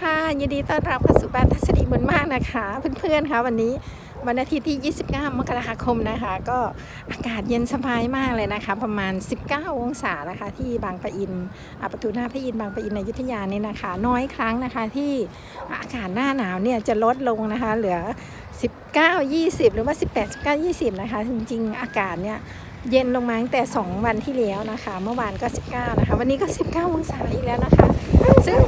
ค่ะยินดีต้อนรับเข้าสู่บ้านทัศนีบุญมากนะคะ เพื่อนๆค่ะวันนี้วันอาทิตย์ที่ 29 มกราคมนะคะ ก็อากาศเย็นสบายมากเลยนะคะ ประมาณ 19 องศานะคะ ที่บางปะอินอประตูหน้าพระอินบางปะอินในยุธยานี่นะคะ น้อยครั้งนะคะที่อากาศหน้าหนาวเนี่ยจะลดลงนะคะ เหลือ 19 20 หรือว่า 18 19 20 นะคะ จริงๆ อากาศเนี่ยเย็นลงมาตั้งแต่ 2 วันที่แล้วนะคะ เมื่อวานก็ 19 นะคะ วันนี้ก็ 19 องศาอีกแล้วนะคะ ซึ่ง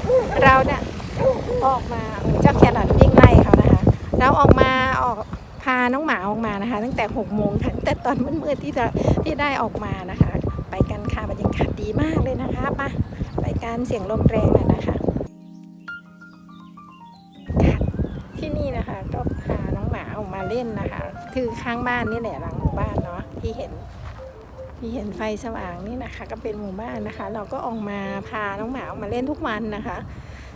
ออกมาเจ้าแครอทวิ่งไล่เขานะคะ เราออกมาออกพาน้องหมาออกมานะคะ ตั้งแต่6โมงตั้งแต่ตอนมืดๆที่จะที่ได้ออกมานะคะ ไปกันค่ะบรรยากาศดีมากเลยนะคะไปไปกันเสียงลมแรงน่อยนะคะค่ะที่นี่นะคะก็พาน้องหมาออกมาเล่นนะคะ คือข้างบ้านนี่แหละหลังหมู่บ้านเนาะที่เห็นที่เห็นไฟสว่างนี่นะคะ ก็เป็นหมู่บ้านนะคะ เราก็ออกมาพาน้องหมาออกมาเล่นทุกวันนะคะ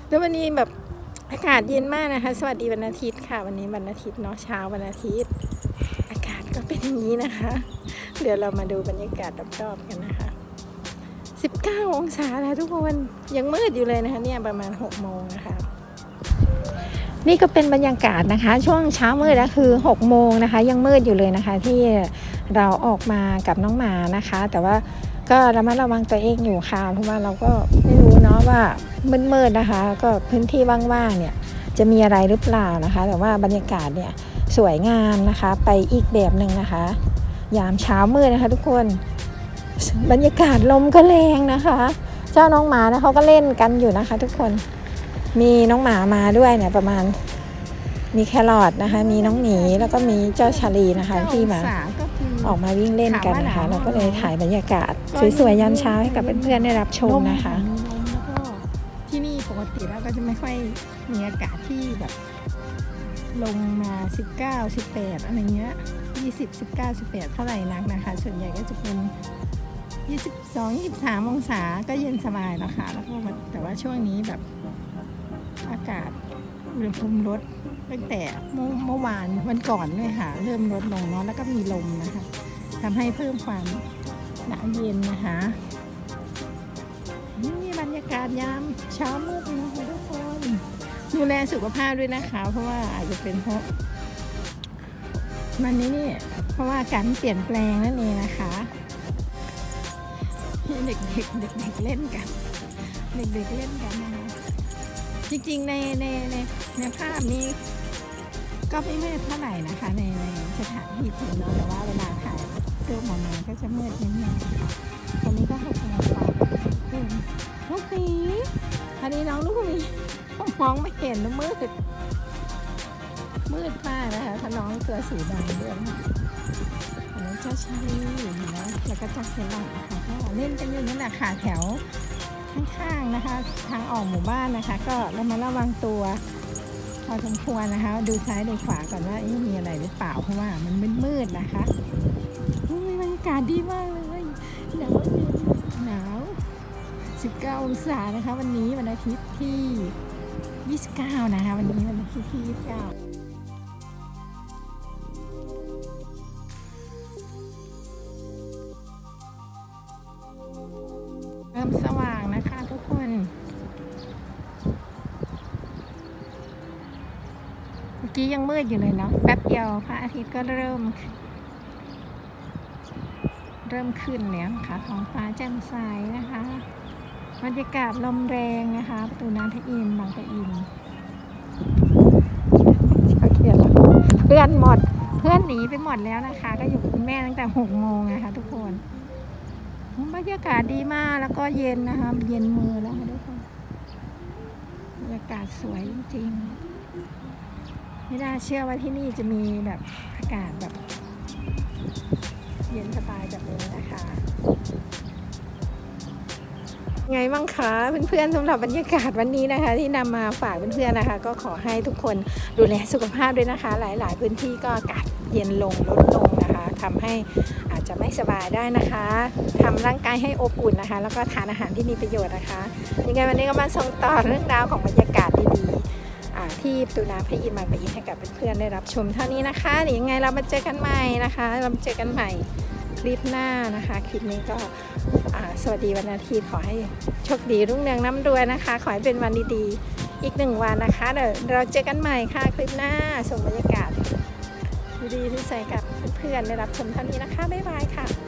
แล้ววันนี้แบบ อากาศเย็นมากนะคะ สวัสดีวันอาทิตย์ค่ะ วันนี้วันอาทิตย์เนาะเช้าวันอาทิตย์ อากาศก็เป็นอย่างนี้นะคะ เดี๋ยวเรามาดูบรรยากาศรอบๆกันนะคะ 19 องศาแล้วทุกคนยังมืดอยู่เลยนะคะเนี่ยประมาณ 6 โมงนะคะนี่ก็เป็นบรรยากาศนะคะ ช่วงเช้ามืดก็คือ 6 โมงนะคะ ยังมืดอยู่เลยนะคะ ที่เราออกมากับน้องหมานะคะ แต่ว่า ก็ระมัดระวังตัวเองอยู่ค่ะ เพราะว่าเราก็ไม่รู้เนาะว่ามืดๆนะคะ ก็พื้นที่ว่างๆเนี่ยจะมีอะไรหรือเปล่านะคะ แต่ว่าบรรยากาศเนี่ยสวยงามนะคะ ไปอีกแบบหนึ่งนะคะ ยามเช้ามืดนะคะทุกคนบรรยากาศลมก็แรงนะคะ เจ้าน้องหมานะเขาก็เล่นกันอยู่นะคะ ทุกคนมีน้องหมามาด้วยเนี่ยประมาณ มีแครอทนะคะ มีน้องหมีแล้วก็มีเจ้าชาลีนะคะที่มาออกมาวิ่งเล่นกันนะคะเราก็เลยถ่ายบรรยากาศสวยๆยามเช้าให้กับเพื่อนๆได้รับชมนะคะแล้วก็ที่นี่ปกติแล้วก็จะไม่ค่อยมีอากาศที่แบบลงมา 19 18 อะไรเงี้ย 20 19 18 เท่าไหร่นักนะคะ ส่วนใหญ่ก็จะเป็น 22 23 องศาก็เย็นสบายแล้วค่ะแล้วก็วันแต่ว่าช่วงนี้แบบอากาศ อุณหภูมิลดตั้งแต่เมื่อวานวันก่อนด้วยค่ะ เริ่มลดลงเนาะแล้วก็มีลมนะคะทำให้เพิ่มความหนาวเย็นนะคะนี่บรรยากาศยามเช้ามืดนะคะทุกคนดูแลสุขภาพด้วยนะคะ เพราะว่าอาจจะเป็นเพราะมันนี้นี่เพราะว่าการเปลี่ยนแปลงนั่นเองนะคะเด็กๆเด็กๆเล่นกัน เด็กๆเล่นกันนะคะ จริงๆในในในในภาพนี้ ก็ไม่มืดเท่าไหร่นะคะ ในในสถานที่จริงเนาะแต่ว่าเวลาถ่ายรูปออกมาก็จะมืดนิดนึงตอนนี้ก็หกโมงกว่าเองลูกหมีอันนี้น้องลูกหมีมองไม่เห็นแล้วมืดมืดมากนะคะถ้าน้องตัวสีดำด้วยนอันนี้เจ้าชาลีเห็นไหมแล้วก็เจ้าเคลอดนะคะก็เล่นกันอยู่นั่นแหละค่ะแถว ข้างๆนะคะ ทางออกหมู่บ้านนะคะ ก็เรามาระวังตัวพอสมควรนะคะ ดูซ้ายดูขวาก่อนว่ามีอะไรหรือเปล่าเพราะว่ามันมืดๆนะคะอุ้ยบรรยากาศดีมากเลยหนาวหนาว 19 องศานะคะ วันนี้วันอาทิตย์ที่ 29 นะคะ วันนี้วันอาทิตย์ที่ 29เริ่มสว่างนะคะทุกคน เมื่อ กี้ยังมืดอยู่เลยเนาะแป๊บเดียวพระอาทิตย์ก็เริ่ม เริ่มขึ้นแล้วค่ะท้องฟ้าแจ่มใสนะคะบรรยากาศลมแรงนะคะ ประตูน้ำพระอินบางปะอินเพื่อนหมดเพื่อนหนีไปหมดแล้วนะคะ ก็อยู่กับคุณแม่ตั้งแต่หกโมงนะคะทุกคนบรรยากาศดีมากแล้วก็เย็นนะคะ เย็นมือแล้วค่ะทุกคนบรรยากาศสวยจริง ไม่น่าเชื่อว่าที่นี่จะมีแบบอากาศแบบ เย็นสบายแบบนี้นะคะ ไงบ้างคะเพื่อนๆสำหรับบรรยากาศวันนี้นะคะ ที่นำมาฝากเพื่อนๆนะคะ ก็ขอให้ทุกคนดูแลสุขภาพด้วยนะคะ หลาย ๆ พื้นที่ก็อากาศเย็นลงลดลงนะคะทำให้อาจจะไม่สบายได้นะคะทำร่างกายให้อบอุ่นนะคะ แล้วก็ทานอาหารที่มีประโยชน์นะคะยังไงวันนี้ก็มาส่งต่อเรื่องราวของบรรยากาศดีๆ ที่ตูน้ำพระอินทร์บางปะอินให้กับเพื่อนๆได้รับชมเท่านี้นะคะเดี๋ยวยังไงเรามาเจอกันใหม่นะคะ เรามาเจอกันใหม่คลิปหน้านะคะ คลิปนี้ก็สวัสดีวันอาทิตย์ขอให้โชคดีรุ่งเรืองน้ำรวยนะคะ ขอให้เป็นวันดีๆ อีกหนึ่งวันนะคะเดี๋ยวเราเจอกันใหม่ค่ะคลิปหน้าชมบรรยากาศดีๆที่ใส่กับเพื่อนๆได้รับชมเท่านี้นะคะบ๊ายบายค่ะ